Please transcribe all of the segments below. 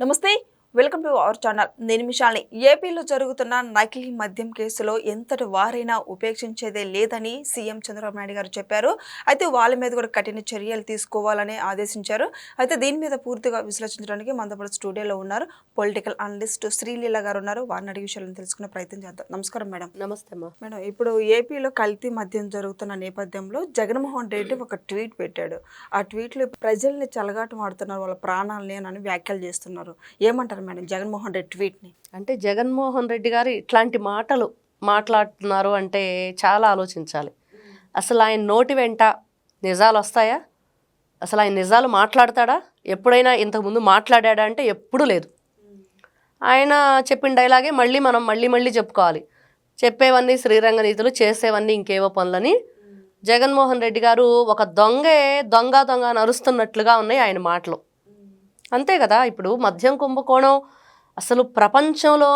నమస్తే. Welcome to our channel. నేను మిషాల్ని ఏపీలో జరుగుతున్న నకిలీ మద్యం కేసులో ఎంతటి వారైనా ఉపేక్షించేదే లేదని సీఎం చంద్రబాబు నాయుడు గారు చెప్పారు. అయితే వాళ్ళ మీద కూడా కఠిన చర్యలు తీసుకోవాలని ఆదేశించారు. అయితే దీని మీద పూర్తిగా విశ్లేషించడానికి మనతో పాటు స్టూడియోలో ఉన్నారు పొలిటికల్ అనలిస్ట్ శ్రీలీల గారు ఉన్నారు. వారిని అడిగే విషయాలను తెలుసుకునే ప్రయత్నం చేద్దాం. నమస్కారం మేడం. నమస్తే మేడం ఇప్పుడు ఏపీలో కల్తీ మద్యం జరుగుతున్న నేపథ్యంలో జగన్మోహన్ రెడ్డి ఒక ట్వీట్ పెట్టాడు. ఆ ట్వీట్లో ప్రజల్ని చెలగాటం ఆడుతున్నారు వాళ్ళ ప్రాణాలని అని వ్యాఖ్యలు చేస్తున్నారు. ఏమంటారు మేడం జగన్మోహన్ రెడ్డి ట్వీట్ని. అంటే జగన్మోహన్ రెడ్డి గారు ఇట్లాంటి మాటలు మాట్లాడుతున్నారు అంటే చాలా ఆలోచించాలి. అసలు ఆయన నోటి వెంట నిజాలు వస్తాయా? అసలు ఆయన నిజాలు మాట్లాడతాడా? ఎప్పుడైనా ఇంతకుముందు మాట్లాడాడా అంటే ఎప్పుడూ లేదు. ఆయన చెప్పిన డైలాగే మళ్ళీ మనం మళ్ళీ మళ్ళీ చెప్పుకోవాలి. చెప్పేవన్నీ శ్రీరంగ నీతులు చేసేవన్నీ ఇంకేవో పనులని జగన్మోహన్ రెడ్డి గారు ఒక దొంగే దొంగ దొంగ నరుస్తున్నట్లుగా ఉన్నాయి ఆయన మాటలు. అంతే కదా? ఇప్పుడు మద్యం కుంభకోణం అసలు ప్రపంచంలో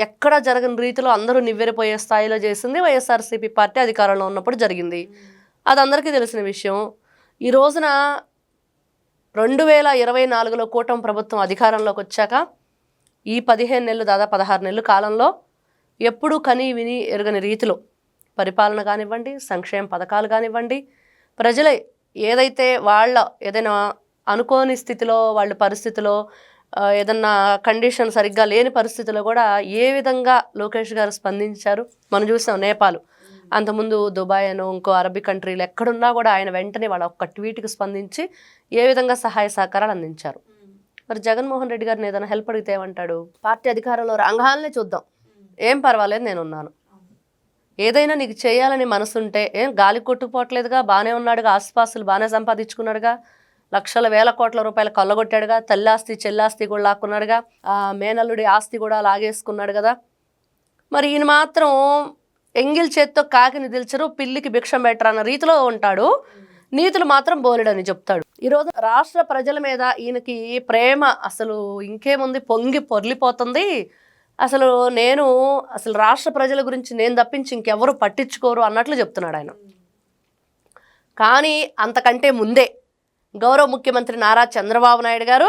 ఎక్కడ జరగని రీతిలో అందరూ నివ్వెరపోయే స్థాయిలో చేసింది వైఎస్ఆర్సీపీ పార్టీ అధికారంలో ఉన్నప్పుడు జరిగింది. అది అందరికీ తెలిసిన విషయం. ఈ రోజున రెండు వేల ఇరవై నాలుగులో కూటమి ప్రభుత్వం అధికారంలోకి వచ్చాక ఈ పదిహేను నెలలు దాదాపు పదహారు నెలల కాలంలో ఎప్పుడూ కని విని ఎరగని రీతిలో పరిపాలన కానివ్వండి సంక్షేమ పథకాలు కానివ్వండి ప్రజలే ఏదైతే వాళ్ళ ఏదైనా అనుకోని స్థితిలో వాళ్ళ పరిస్థితిలో ఏదన్నా కండిషన్ సరిగ్గా లేని పరిస్థితిలో కూడా ఏ విధంగా లోకేష్ గారు స్పందించారు? మనం చూసాం నేపాల్. అంతకుముందు దుబాయ్ అనో ఇంకో అరబిక్ కంట్రీలు ఎక్కడున్నా కూడా ఆయన వెంటనే వాళ్ళ ఒక్క ట్వీట్కి స్పందించి ఏ విధంగా సహాయ సహకారాలు అందించారు? మరి జగన్మోహన్ రెడ్డి గారిని ఏదైనా హెల్ప్ అడిగితే ఏమంటాడు? పార్టీ అధికారంలో రంగాలనే చూద్దాం. ఏం పర్వాలేదు నేను ఉన్నాను. ఏదైనా నీకు చేయాలని మనసుంటే ఏం గాలి కొట్టుకుపోవట్లేదుగా బాగానే ఉన్నాడుగా ఆసుపాసులు బాగానే సంపాదించుకున్నాడుగా లక్షల వేల కోట్ల రూపాయలు కొల్లగొట్టాడుగా తల్లాస్తి చెల్లాస్తి కూడా లాక్కున్నాడుగా. ఆ మేనల్లుడి ఆస్తి కూడా లాగేసుకున్నాడు కదా. మరి ఈయన మాత్రం ఎంగిల్ చేత్తో కాకిని దిల్చరు పిల్లికి భిక్షం పెట్టరు అన్న రీతిలో ఉంటాడు. నీతులు మాత్రం బోలెడని చెప్తాడు. ఈరోజు రాష్ట్ర ప్రజల మీద ఈయనకి ప్రేమ అసలు ఇంకేముంది? పొంగి పొర్లిపోతుంది. అసలు నేను అసలు రాష్ట్ర ప్రజల గురించి నేను తప్పించి ఇంకెవరు పట్టించుకోరు అన్నట్లు చెప్తున్నాడు ఆయన. కానీ అంతకంటే ముందే గౌరవ ముఖ్యమంత్రి నారా చంద్రబాబు నాయుడు గారు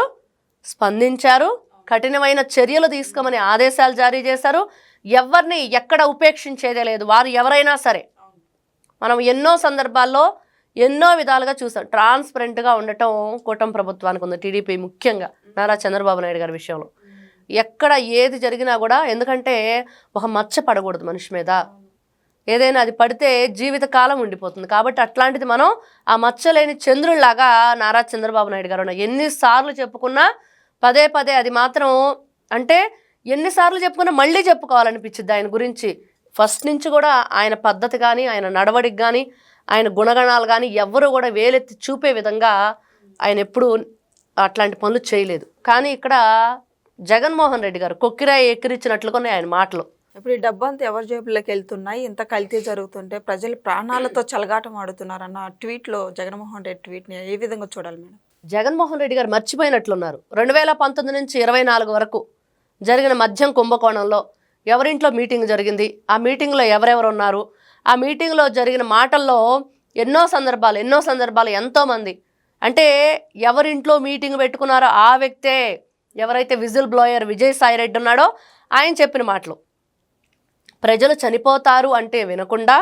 స్పందించారు. కఠినమైన చర్యలు తీసుకోమని ఆదేశాలు జారీ చేశారు. ఎవరిని ఎక్కడ ఉపేక్షించేదే లేదు. వారు ఎవరైనా సరే మనం ఎన్నో సందర్భాల్లో ఎన్నో విధాలుగా చూసాం. ట్రాన్స్పరెంట్గా ఉండటం కూటమి ప్రభుత్వానికి ఉంది. టీడీపీ ముఖ్యంగా నారా చంద్రబాబు నాయుడు గారి విషయంలో. ఎక్కడ ఏది జరిగినా కూడా ఎందుకంటే ఒక మచ్చ పడకూడదు మనిషి మీద. ఏదైనా అది పడితే జీవితకాలం ఉండిపోతుంది. కాబట్టి అట్లాంటిది మనం ఆ మచ్చలేని చంద్రుల్లాగా నారా చంద్రబాబు నాయుడు గారు ఎన్నిసార్లు చెప్పుకున్నా పదే పదే అది మాత్రం అంటే ఎన్నిసార్లు చెప్పుకున్నా మళ్ళీ చెప్పుకోవాలనిపించింది ఆయన గురించి. ఫస్ట్ నుంచి కూడా ఆయన పద్ధతి కానీ ఆయన నడవడికి కానీ ఆయన గుణగణాలు కానీ ఎవ్వరూ కూడా వేలెత్తి చూపే విధంగా ఆయన ఎప్పుడూ అట్లాంటి పనులు చేయలేదు. కానీ ఇక్కడ జగన్మోహన్ రెడ్డి గారు కొక్కిరాయి ఎక్కిరించినట్లుగా ఆయన మాటలు. ఇప్పుడు ఈ డబ్బంతా ఎవరి జేబుల్లోకి వెళ్తున్నాయి? ఇంత కల్తీ జరుగుతుంటే ప్రజలు ప్రాణాలతో చలగాటం ఆడుతున్నారన్న ట్వీట్లో జగన్మోహన్ రెడ్డి ట్వీట్ని ఏ విధంగా చూడాలి మేడం? జగన్మోహన్ రెడ్డి గారు మర్చిపోయినట్లున్నారు. రెండు వేల పంతొమ్మిది నుంచి ఇరవై నాలుగు వరకు జరిగిన మద్యం కుంభకోణంలో ఎవరింట్లో మీటింగ్ జరిగింది? ఆ మీటింగ్లో ఎవరెవరు ఉన్నారు? ఆ మీటింగ్లో జరిగిన మాటల్లో ఎన్నో సందర్భాలు ఎన్నో సందర్భాలు ఎంతోమంది. అంటే ఎవరింట్లో మీటింగ్ పెట్టుకున్నారో ఆ వ్యక్తే ఎవరైతే విజిల్ బ్లోయర్ విజయసాయి రెడ్డి ఉన్నాడో ఆయన చెప్పిన మాటలు. ప్రజలు చనిపోతారు అంటే వినకుండా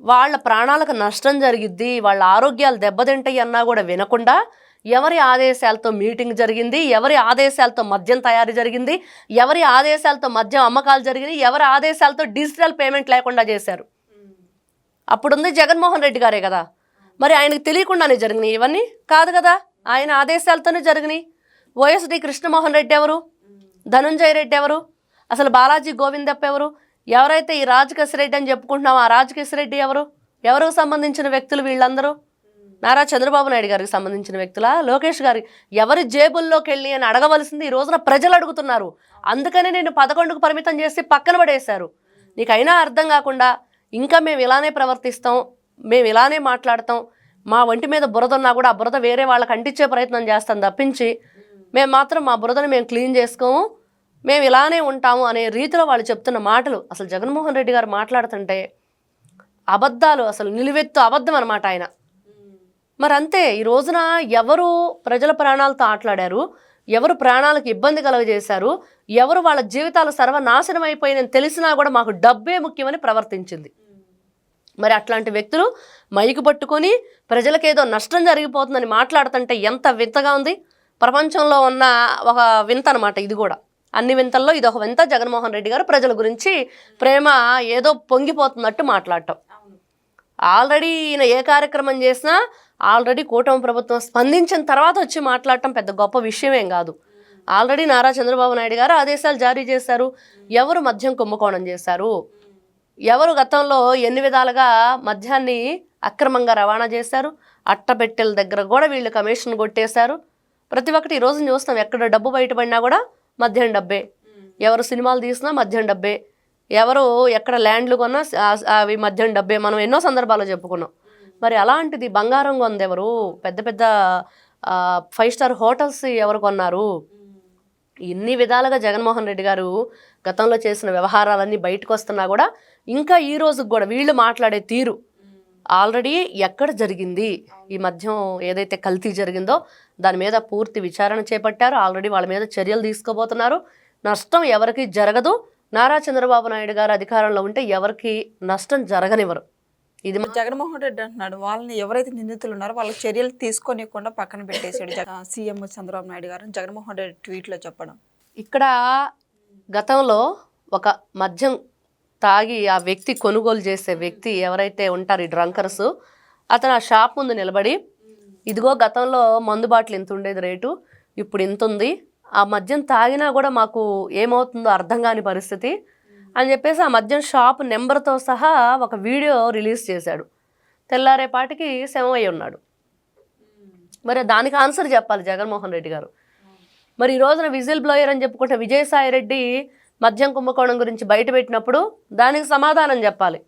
వాళ్ళ ప్రాణాలకు నష్టం జరిగిద్ది వాళ్ళ ఆరోగ్యాలు దెబ్బతింటాయి అన్నా కూడా వినకుండా ఎవరి ఆదేశాలతో మీటింగ్ జరిగింది ఎవరి ఆదేశాలతో మద్యం తయారీ జరిగింది ఎవరి ఆదేశాలతో మద్యం అమ్మకాలు జరిగింది ఎవరి ఆదేశాలతో డిజిటల్ పేమెంట్ లేకుండా చేశారు. అప్పుడుంది జగన్మోహన్ రెడ్డి గారే కదా. మరి ఆయనకు తెలియకుండానే జరిగినాయి ఇవన్నీ? కాదు కదా. ఆయన ఆదేశాలతోనే జరిగినాయి. వైఎస్డి కృష్ణమోహన్ రెడ్డి ఎవరు? ధనుంజయ రెడ్డి ఎవరు? అసలు బాలాజీ గోవిందప్ప ఎవరు? ఎవరైతే ఈ రాజకేశ్ రెడ్డి అని చెప్పుకుంటున్నామో ఆ రాజకేశ్ రెడ్డి ఎవరు ఎవరికి సంబంధించిన వ్యక్తులు వీళ్ళందరూ? నారా చంద్రబాబు నాయుడు గారికి సంబంధించిన వ్యక్తులా? లోకేష్ గారి ఎవరి జేబుల్లోకి వెళ్ళి అని అడగవలసింది ఈ రోజున ప్రజలు అడుగుతున్నారు. అందుకనే నేను పదకొండుకు పరిమితం చేసి పక్కన పడేశారు. నీకైనా అర్థం కాకుండా ఇంకా మేము ఇలానే ప్రవర్తిస్తాం మేము ఇలానే మాట్లాడతాం మా ఒంటి మీద బురద ఉన్నా కూడా ఆ బురద వేరే వాళ్ళకి అంటించే ప్రయత్నం చేస్తాం తప్పించి మేము మాత్రం మా బురదను మేము క్లీన్ చేసుకోము. మేము ఇలానే ఉంటాము అనే రీతిలో వాళ్ళు చెప్తున్న మాటలు అసలు జగన్మోహన్ రెడ్డి గారు మాట్లాడుతుంటే అబద్ధాలు అసలు నిలువెత్తు అబద్ధం అనమాట ఆయన. మరి అంతే ఈ రోజున ఎవరు ప్రజల ప్రాణాలతో ఆటలాడారు? ఎవరు ప్రాణాలకు ఇబ్బంది కలుగజేశారు? ఎవరు వాళ్ళ జీవితాలు సర్వనాశనం అయిపోయిందని తెలిసినా కూడా మాకు డబ్బే ముఖ్యమని ప్రవర్తించింది. మరి అట్లాంటి వ్యక్తులు మైకు పట్టుకొని ప్రజలకేదో నష్టం జరిగిపోతుందని మాట్లాడుతుంటే ఎంత వింతగా ఉంది. ప్రపంచంలో ఉన్న ఒక వింత అనమాట ఇది కూడా. అన్ని వింతల్లో ఇది ఒక వింత. జగన్మోహన్ రెడ్డి గారు ప్రజల గురించి ప్రేమ ఏదో పొంగిపోతున్నట్టు మాట్లాడటం. ఆల్రెడీ ఈయన ఏ కార్యక్రమం చేసినా ఆల్రెడీ కూటమి ప్రభుత్వం స్పందించిన తర్వాత వచ్చి మాట్లాడటం పెద్ద గొప్ప విషయమేం కాదు. ఆల్రెడీ నారా చంద్రబాబు నాయుడు గారు ఆదేశాలు జారీ చేశారు. ఎవరు మద్యం కుంభకోణం చేశారు? ఎవరు గతంలో ఎన్ని విధాలుగా మద్యాన్ని అక్రమంగా రవాణా చేశారు? అట్టపెట్టెల దగ్గర కూడా వీళ్ళు కమిషన్ కొట్టేశారు. ప్రతి ఒక్కటి ఈరోజు చూస్తాం ఎక్కడ డబ్బు బయటపడినా కూడా మధ్యాహ్నం డబ్బే. ఎవరు సినిమాలు తీసినా మధ్యాహ్నం డబ్బే. ఎవరు ఎక్కడ ల్యాండ్లు కొన్నా అవి మధ్యాహ్నం డబ్బే. మనం ఎన్నో సందర్భాల్లో చెప్పుకున్నాం. మరి అలాంటిది బంగారం కొంది ఎవరు? పెద్ద పెద్ద ఫైవ్ స్టార్ హోటల్స్ ఎవరు కొన్నారు? ఇన్ని విధాలుగా జగన్మోహన్ రెడ్డి గారు గతంలో చేసిన వ్యవహారాలన్నీ బయటకు వస్తున్నా కూడా ఇంకా ఈ రోజుకి కూడా వీళ్ళు మాట్లాడే తీరు ఆల్రెడీ ఎక్కడ జరిగింది? ఈ మధ్యం ఏదైతే కల్తీ జరిగిందో దాని మీద పూర్తి విచారణ చేపట్టారు. ఆల్రెడీ వాళ్ళ మీద చర్యలు తీసుకోబోతున్నారు. నష్టం ఎవరికి జరగదు. నారా చంద్రబాబు నాయుడు గారు అధికారంలో ఉంటే ఎవరికి నష్టం జరగనివ్వరు. ఇది జగన్మోహన్ రెడ్డి అంటున్నాడు. వాళ్ళని ఎవరైతే నిందితులు ఉన్నారో వాళ్ళకి చర్యలు తీసుకోనివ్వకుండా పక్కన పెట్టేశాడు సీఎం చంద్రబాబు నాయుడు గారు జగన్మోహన్ రెడ్డి ట్వీట్లో చెప్పడం. ఇక్కడ గతంలో ఒక మద్యం తాగి ఆ వ్యక్తి కొనుగోలు చేసే వ్యక్తి ఎవరైతే ఉంటారు ఈ డ్రంకర్స్ అతను ఆ షాప్ ముందు నిలబడి ఇదిగో గతంలో మందు బాటిల్ ఇంత ఉండేది రేటు ఇప్పుడు ఇంత ఉంది ఆ మద్యం తాగినా కూడా మాకు ఏమవుతుందో అర్థం కాని పరిస్థితి అని చెప్పేసి ఆ మద్యం షాప్ నెంబర్తో సహా ఒక వీడియో రిలీజ్ చేశాడు. తెల్లారేపాటికి శవమై ఉన్నాడు. మరి దానికి ఆన్సర్ చెప్పాలి జగన్మోహన్ రెడ్డి గారు. మరి ఈ రోజున విజిల్ బ్లోయర్ అని చెప్పుకుంటే విజయసాయి రెడ్డి మద్యం కుంభకోణం గురించి బయట పెట్టినప్పుడు దానికి సమాధానం చెప్పాలి.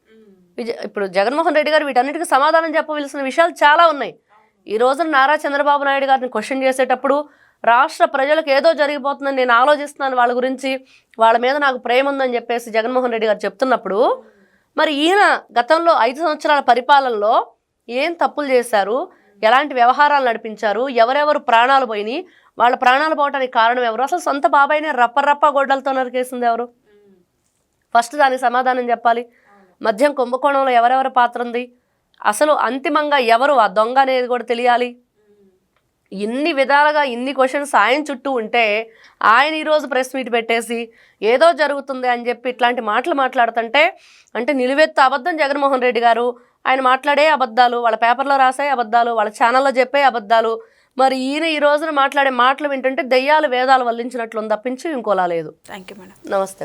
ఇప్పుడు జగన్మోహన్ రెడ్డి గారు వీటన్నిటికీ సమాధానం చెప్పవలసిన విషయాలు చాలా ఉన్నాయి. ఈ రోజున నారా చంద్రబాబు నాయుడు గారిని క్వశ్చన్ చేసేటప్పుడు రాష్ట్ర ప్రజలకు ఏదో జరిగిపోతుందని నేను ఆలోచిస్తున్నాను వాళ్ళ గురించి. వాళ్ళ మీద నాకు ప్రేమ ఉందని చెప్పేసి జగన్మోహన్ రెడ్డి గారు చెప్తున్నప్పుడు మరి ఈయన గతంలో ఐదు సంవత్సరాల పరిపాలనలో ఏం తప్పులు చేశారు? ఎలాంటి వ్యవహారాలు నడిపించారు? ఎవరెవరు ప్రాణాలు పోయినాయి? వాళ్ళ ప్రాణాలు పోవటానికి కారణం ఎవరు? అసలు సొంత బాబాయిని రప్ప రప్ప గొడ్డలతో నరికేసింది ఎవరు? ఫస్ట్ దానికి సమాధానం చెప్పాలి. మద్యం కుంభకోణంలో ఎవరెవరి పాత్ర ఉంది అసలు అంతిమంగా ఎవరు? ఆ దొంగ అనేది కూడా తెలియాలి. ఇన్ని విధాలుగా ఇన్ని క్వశ్చన్స్ ఆయన చుట్టూ ఉంటే ఆయన ఈరోజు ప్రెస్ మీట్ పెట్టేసి ఏదో జరుగుతుంది అని చెప్పి ఇట్లాంటి మాటలు మాట్లాడుతుంటే అంటే నిలువెత్తు అబద్ధం జగన్మోహన్ రెడ్డి గారు. ఆయన మాట్లాడే అబద్ధాలు వాళ్ళ పేపర్లో రాసే అబద్ధాలు వాళ్ళ ఛానల్లో చెప్పే అబద్ధాలు మరి ఈయన ఈ రోజున మాట్లాడే మాటలు వింటుంటే దెయ్యాలు వేదాలు వల్లించినట్లు తప్పించి ఇంకోలా లేదు. థ్యాంక్ యూ మేడం నమస్తే.